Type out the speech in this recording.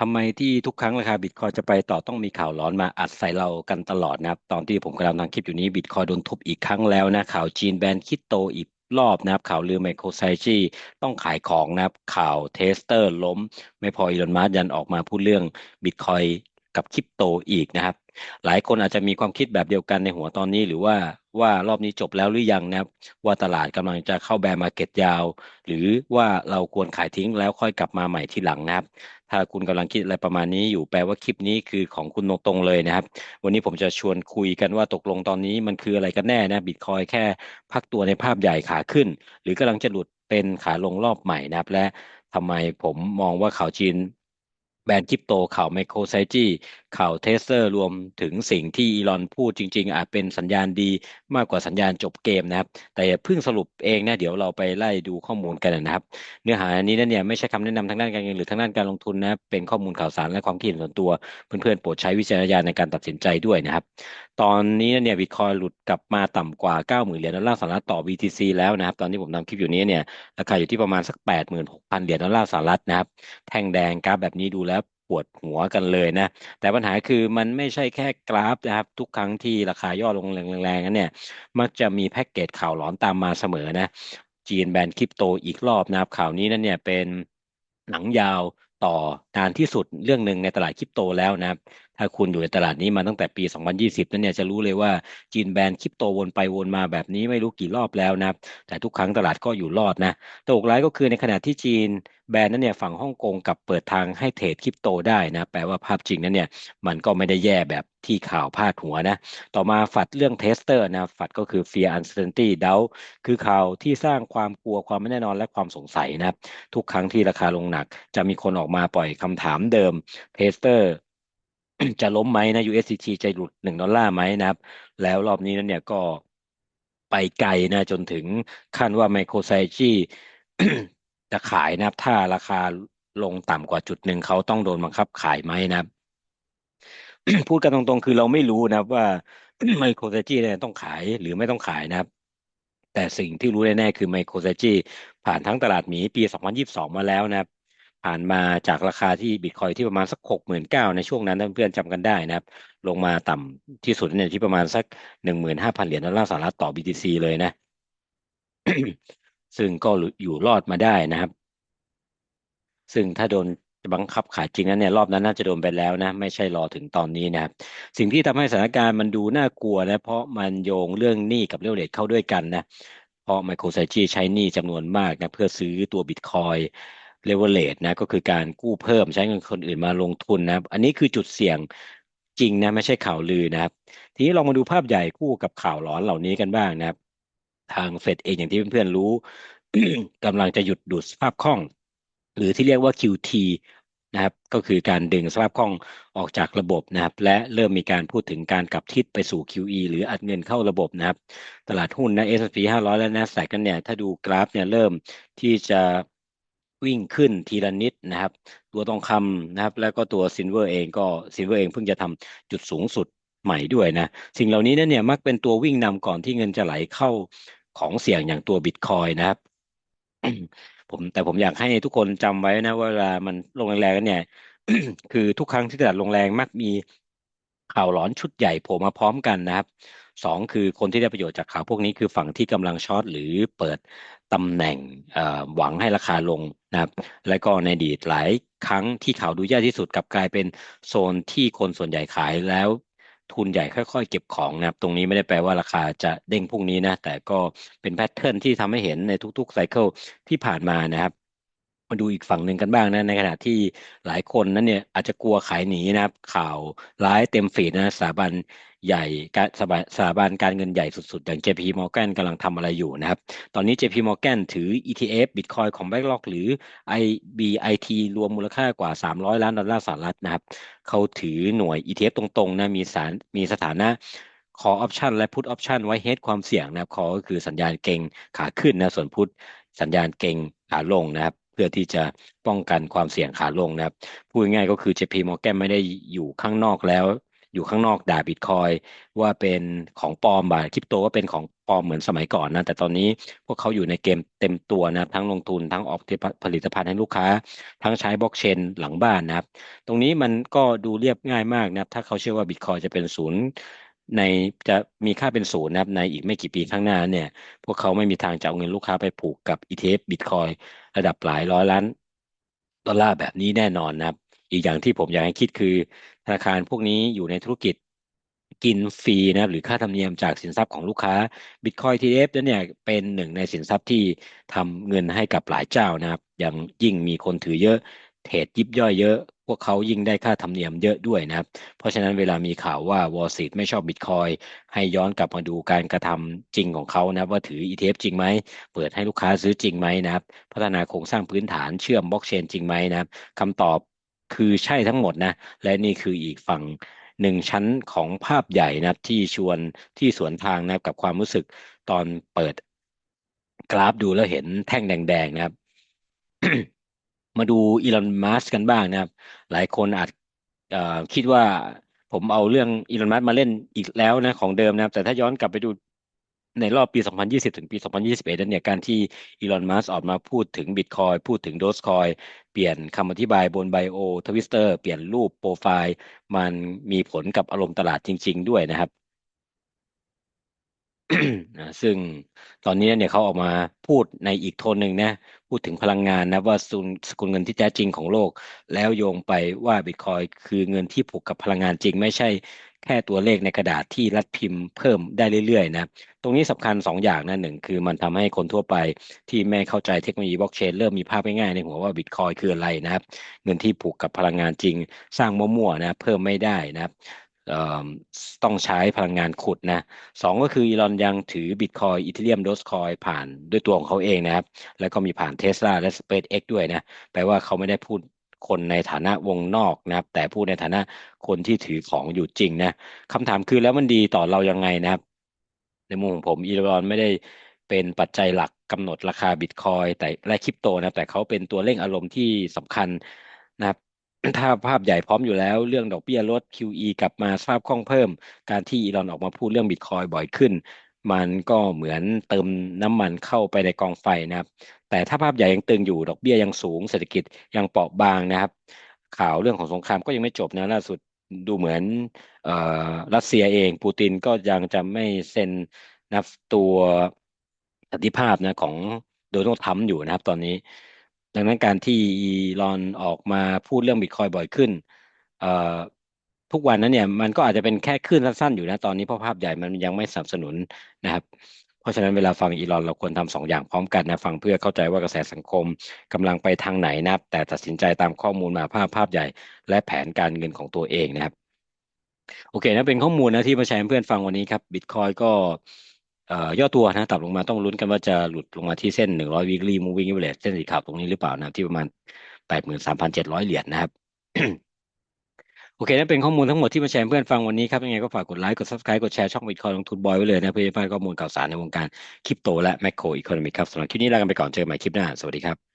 ทำไมที่ทุกครั้งราคาบิตคอยจะไปต่อต้องมีข่าวร้อนมาอัดใส่เรากันตลอดนะครับ ตอนที่ผมกำลังทำคลิปอยู่นี้บิตคอยโดนทุบอีกครั้งแล้วนะ ข่าวจีนแบนคริปโตอีกรอบนะครับ ข่าวลือไมโครไซจีต้องขายของนะครับ ข่าวเทสเตอร์ล้ม ไม่พออีลอนมัสยันออกมาพูดเรื่องบิตคอยกับคริปโตอีกนะครับ หลายคนอาจจะมีความคิดแบบเดียวกันในหัวตอนนี้หรือว่า ว่ารอบนี้จบแล้วหรือยังนะครับ ว่าตลาดกำลังจะเข้าแบร์มาเก็ตยาว หรือว่าเราควรขายทิ้งแล้วค่อยกลับมาใหม่ที่หลังนะครับ ถ้าคุณกำลังคิดอะไรประมาณนี้อยู่แปลว่าคลิปนี้คือของคุณตรงๆเลยนะครับ วันนี้ผมจะชวนคุยกันว่าตกลงตอนนี้มันคืออะไรกันแน่นะบิตคอยแค่พักตัวในภาพใหญ่ขาขึ้น หรือกำลังจะหลุดเป็นขาลงรอบใหม่นะครับและทำไมผมมองว่าข่าวจีน แบรนด์คริปโตข่าวไมโครไซจีข่าวเทสเซอร์รวมถึงสิ่งที่อีลอนพูดจริง ๆ อาจเป็นสัญญาณดีมากกว่าสัญญาณจบเกมนะครับ แต่อย่าเพิ่งสรุปเองนะเดี๋ยวเราไปไล่ดูข้อมูลกันนะครับ เนื้อหาอันนี้นั่นเนี่ยไม่ใช่คำแนะนำทางด้านการเงินหรือทางด้านการลงทุนนะเป็นข้อมูลข่าวสารและความคิดเห็นส่วนตัวเพื่อนๆโปรดใช้วิจารณญาณในการตัดสินใจด้วยนะครับ ตอนนี้เนี่ยบิตคอยหลุดกลับมาต่ำกว่า90,000เหรียญดอลลาร์สหรัฐต่อ BTC แล้วนะครับ ตอนที่ผมทำคลิปอยู่นี้เนี่ยราคาอยู่ที่ประมาณสัก 86,000เหรียญดอลลาร์สหรัฐนะครับแท่งแดงกราฟแบบนี้ดูแล้ว ปวดหัวกันเลยนะ แต่ปัญหาคือมันไม่ใช่แค่กราฟนะครับ ทุกครั้งที่ราคาย่อลงแรงๆนั้นเนี่ย มักจะมีแพ็กเกจข่าวหลอนตามมาเสมอนะ จีนแบนคริปโตอีกรอบนะครับ ข่าวนี้นั่นเนี่ยเป็นหนังยาวต่อนานที่สุดเรื่องหนึ่งในตลาดคริปโตแล้วนะครับ ถ้าคุณอยู่ในตลาดนี้มาตั้งแต่ปี 2020 นั้นเนี่ยจะรู้เลยว่าจีนแบนคริปโตวนไปวนมาแบบนี้ไม่รู้กี่รอบแล้วนะแต่ทุกครั้งตลาดก็อยู่รอดนะตกร้ายก็คือในขณะที่จีนแบนนั้นเนี่ยฝั่งฮ่องกงกับเปิดทางให้เทรดคริปโตได้นะแปลว่าภาพจริงนั้นเนี่ยมันก็ไม่ได้แย่แบบที่ข่าวพาดหัวนะ ต่อมาฝัดเรื่องเทสเตอร์นะฝัดก็คือ fear uncertainty doubt คือข่าวที่สร้างความกลัวความไม่แน่นอนและความสงสัยนะทุกครั้งที่ราคาลงหนัก จะมีคนออกมาปล่อยคำถามเดิมเทสเตอร์ จะล้มไหมนะ USDT จะหลุดหนึ่งดอลลาร์ไหมนะครับ แล้วรอบนี้นั้นเนี่ยก็ไปไกลนะ จนถึงขั้นว่าไมโครไซจีจะขายนะครับ ถ้าราคาลงต่ำกว่าจุดหนึ่งเขาต้องโดนบังคับขายไหมนะครับ พูดกันตรงๆ คือเราไม่รู้นะครับว่าไมโครไซจีเนี่ยต้องขายหรือไม่ต้องขายนะครับ แต่สิ่งที่รู้แน่ๆคือไมโครไซจีผ่านทั้งตลาดหมีปี 2022 มาแล้วนะครับ ผ่านมาจากราคาที่บิตคอยที่ประมาณสักหกหมื่นเก้าในช่วงนั้นเพื่อนๆจำกันได้นะครับ ลงมาต่ำที่สุดเนี่ยที่ประมาณสักหนึ่งหมื่นห้าพันเหรียญดอลลาร์สหรัฐต่อ BTC เลยนะ ซึ่งก็อยู่รอดมาได้นะครับ ซึ่งถ้าโดนบังคับขายจริงนั้นเนี่ยรอบนั้นน่าจะโดนไปแล้วนะ ไม่ใช่รอถึงตอนนี้นะครับ สิ่งที่ทำให้สถานการณ์มันดูน่ากลัวนะเพราะมันโยงเรื่องหนี้กับเรื่องเลทเข้าด้วยกันนะเพราะไมโครไซจีใช้หนี้จำนวนมากนะเพื่อซื้อตัวบิตคอย เลเวลเลทนะก็คือการกู้เพิ่มใช้เงินคนอื่นมาลงทุนนะอันนี้คือจุดเสี่ยงจริงนะไม่ใช่ข่าวลือนะครับ ทีนี้ลองมาดูภาพใหญ่คู่กับข่าวหลอนเหล่านี้กันบ้างนะครับ ทางเฟดเองอย่างที่เพื่อนๆรู้กำลังจะหยุดดูดสภาพคล่อง หรือที่เรียกว่า QT นะครับ ก็คือการดึงสภาพคล่องออกจากระบบนะครับ และเริ่มมีการพูดถึงการกลับทิศไปสู่ QE หรืออัดเงินเข้าระบบนะครับ ตลาดหุ้นนะ S&P 500 และ NASDAQ กันเนี่ยถ้าดูกราฟเนี่ยเริ่มที่จะ วิ่งขึ้นทีละนิดนะครับ ตัวทองคำนะครับ แล้วก็ตัวซินเวอร์เองก็ซินเวอร์เองเพิ่งจะทำจุดสูงสุดใหม่ด้วยนะ สิ่งเหล่านี้นนเนี่ยมักเป็นตัววิ่งนำก่อนที่เงินจะไหลเข้าของเสี่ยงอย่างตัวบิตคอยนะครับผมแต่ผมอยากให้ทุกคนจำไว้นะว่าเวลามันลงแรงๆกันเนี่ยคือทุกครั้งที่ตลาดลงแรงมักมี ข่าวหลอนชุดใหญ่โผล่มาพร้อมกันนะครับสองคือคนที่ได้ประโยชน์จากข่าวพวกนี้คือฝั่งที่กำลังช็อตหรือเปิดตำแหน่งหวังให้ราคาลงนะครับ และก็ในอดีตหลายครั้งที่ข่าวดูยากที่สุดกับกลายเป็นโซนที่คนส่วนใหญ่ขายแล้วทุนใหญ่ค่อยๆ เก็บของนะครับ ตรงนี้ไม่ได้แปลว่าราคาจะเด้งพรุ่งนี้นะ แต่ก็เป็นแพทเทิร์นที่ทำให้เห็นในทุกๆไซเคิลที่ผ่านมานะครับ มาดูอีกฝั่งหนึ่งกันบ้างนะในขณะที่หลายคนนั้นเนี่ยอาจจะกลัวขายหนีนะครับ ข่าวร้ายเต็มฟีดนะสถาบันใหญ่การสถาบันการเงินใหญ่สุดๆ อย่าง JP Morgan กำลังทำอะไรอยู่นะครับ ตอนนี้ JP Morgan ถือ ETF Bitcoin ของ BlackRock หรือ IBIT รวมมูลค่ากว่า 300 ล้านดอลลาร์สหรัฐนะครับ เขาถือหน่วย ETF ตรงๆนะมีสารมีสถานะ call option และ put option ไว้ hedge ความเสี่ยงนะครับ call ก็คือสัญญาณเก่งขาขึ้นนะส่วน put สัญญาณเก่งขาลงนะครับ พื่อที่จะป้องกันความเสี่ยงขาลงนะครับพูดง่ายก็คือ JP Morgan ไม่ได้อยู่ข้างนอกแล้ว อยู่ข้างนอกด่าบิตคอยว่าเป็นของปลอมบ่าคริปโตว่าเป็นของอร์มเหมือนสมัยก่อนนะแต่ตอนนี้พวกเขาอยู่ในเกมเต็มตัวนะทั้งลงทุนทั้งออกผลิตภัณฑ์ให้ลูกค้า ทั้งใช้บล็อกเชนหลังบ้านนะครับ ตรงนี้มันก็ดูเรียบง่ายมากนะถ้าเขาเชื่อว่าบิตคอยจะเป็นศูนย์ในจะมีค่าเป็นศูนย์นะครับในอีกไม่กี่ปีข้างหน้าเนี่ย พวกเขาไม่มีทางจะเอาเงินลูกค้าไปผูกกับ ETF บิตคอย ระดับหลายร้อยล้านดอลลาร์แบบนี้แน่นอนนะครับ อีกอย่างที่ผมอยากให้คิดคือ ธนาคารพวกนี้อยู่ในธุรกิจกินฟรีนะหรือค่าธรรมเนียมจากสินทรัพย์ของลูกค้าบิตคอยทีเอฟนั้นเนี่ยเป็นหนึ่งในสินทรัพย์ที่ทำเงินให้กับหลายเจ้านะครับ อย่างยิ่งมีคนถือเยอะ เทรดยิบย่อยเยอะ พวกเขายิ่งได้ค่าธรรมเนียมเยอะด้วยนะครับ เพราะฉะนั้นเวลามีข่าวว่าวอลซีตไม่ชอบบิตคอยให้ย้อนกลับมาดูการกระทำจริงของเขานะว่าถือ ETF จริงไหม เปิดให้ลูกค้าซื้อจริงไหมนะครับ พัฒนาโครงสร้างพื้นฐานเชื่อมบล็อกเชนจริงไหมนะครับคำตอบคือใช่ทั้งหมดนะ และนี่คืออีกฝั่งหนึ่งชั้นของภาพใหญ่นะครับที่ชวนที่สวนทางนะครับกับความรู้สึกตอนเปิดกราฟดูแล้วเห็นแท่งแดงๆนะครับ มาดูอีลอนมัสกันบ้างนะครับ หลายคนอาจคิดว่าผมเอาเรื่องอีลอนมัสมาเล่นอีกแล้วนะของเดิมนะครับ แต่ถ้าย้อนกลับไปดูในรอบปี 2020 ถึงปี 2021นั้นเนี่ย การที่อีลอน มัสออกมาพูดถึงบิตคอยพูดถึงโดสคอยเปลี่ยนคำอธิบายบนไบโอทวิสเตอร์ เปลี่ยนรูปโปรไฟล์ มันมีผลกับอารมณ์ตลาดจริง ๆ ด้วยนะครับ ซึ่งตอนนี้เนี่ยเขาออกมาพูดในอีกโทนหนึ่งนะ พูดถึงพลังงานนะว่าสกุลเงินที่แท้จริงของโลก แล้วโยงไปว่าบิตคอยคือเงินที่ผูกกับพลังงานจริง ไม่ใช่แค่ตัวเลขในกระดาษที่รัดพิมพ์เพิ่มได้เรื่อยๆนะ ตรงนี้สำคัญ2ออย่างนะหนึ่งคือมันทำให้คนทั่วไปที่ไม่เข้าใจเทคโนโลยีบล็อกเชนเริ่มมีภาพง่ายๆในหัวว่าบิตคอยคืออะไรนะครับ เงินที่ผูกกับพลังงานจริง สร้างมั่วๆนะเพิ่มไม่ได้นะครับ ต้องใช้พลังงานขุดนะสองก็คืออีลอนยังถือบิตคอยอีเทเรียมโดสคอยผ่านด้วยตัวของเขาเองนะครับ แล้วก็มีผ่านเทสลาและ SpaceX ด้วยนะ แปลว่าเขาไม่ได้พูดคนในฐานะวงนอกนะครับ แต่พูดในฐานะคนที่ถือของอยู่จริงนะคำถามคือแล้วมันดีต่อเรายังไงนะครับ ในมุมของผมอีลอนไม่ได้เป็นปัจจัยหลักกำหนดราคาบิตคอยแต่และคริปโตนะแต่เขาเป็นตัวเร่งอารมณ์ที่สำคัญนะครับ ถ้าภาพใหญ่พร้อมอยู่แล้ว เรื่องดอกเบี้ยลด QE กลับมาสภาพคล่องเพิ่ม การที่อีลอนออกมาพูดเรื่องบิตคอยบ่อยขึ้น มันก็เหมือนเติมน้ำมันเข้าไปในกองไฟนะครับ แต่ถ้าภาพใหญ่ยังตึงอยู่ดอกเบี้ยยังสูง เศรษฐกิจยังเปราะบางนะครับ ข่าวเรื่องของสงครามก็ยังไม่จบนะล่าสุดดูเหมือนรัสเซียเองปูตินก็ยังจะไม่เซ็นนับตัวสันติภาพนะของโดนัลด์ทรัมป์อยู่นะครับตอนนี้ ดังนั้นการที่อีลอนออกมาพูดเรื่องบิตคอยบ่อยขึ้นทุกวันนั้นเนี่ยมันก็อาจจะเป็นแค่คลื่นสั้นๆอยู่นะตอนนี้เพราะภาพใหญ่มันยังไม่สนับสนุนนะครับ เพราะฉะนั้นเวลาฟังอีลอนเราควรทำสองอย่างพร้อมกันนะฟังเพื่อเข้าใจว่ากระแสสังคมกำลังไปทางไหนนะแต่ตัดสินใจตามข้อมูลมาภาพภาพใหญ่ และแผนการเงินของตัวเองนะครับ โอเคนะเป็นข้อมูลนะที่มาแชร์เพื่อนฟังวันนี้ครับบิตคอยก็ ย่อตัวนะต่ำลงมาต้องลุ้นกันว่าจะหลุดลงมาที่เส้นหนึ่งร้อยวิกฤตมูวิ่งเอเสเส้นสีขาวตรงนี้หรือเปล่านะที่ประมาณแปดหมื่นสามพันเจ็ดร้อยเหรียญนะครับ โอเคนั่นเป็นข้อมูลทั้งหมดที่มาแชร์เพื่อนฟังวันนี้ครับยังไงก็ฝากกดไลค์กด subscribe กดแชร์ช่องบิตคอยลงทุนบอยไว้เลยนะเพื่อจะพลาดข้อมูลข่าวสารในวงการคริปโตและแมคโครอีโคโนมิกครับสำหรับคลิปนี้ลากันไปก่อนเจอกันใหม่คลิปหน้าสวัสดีครับ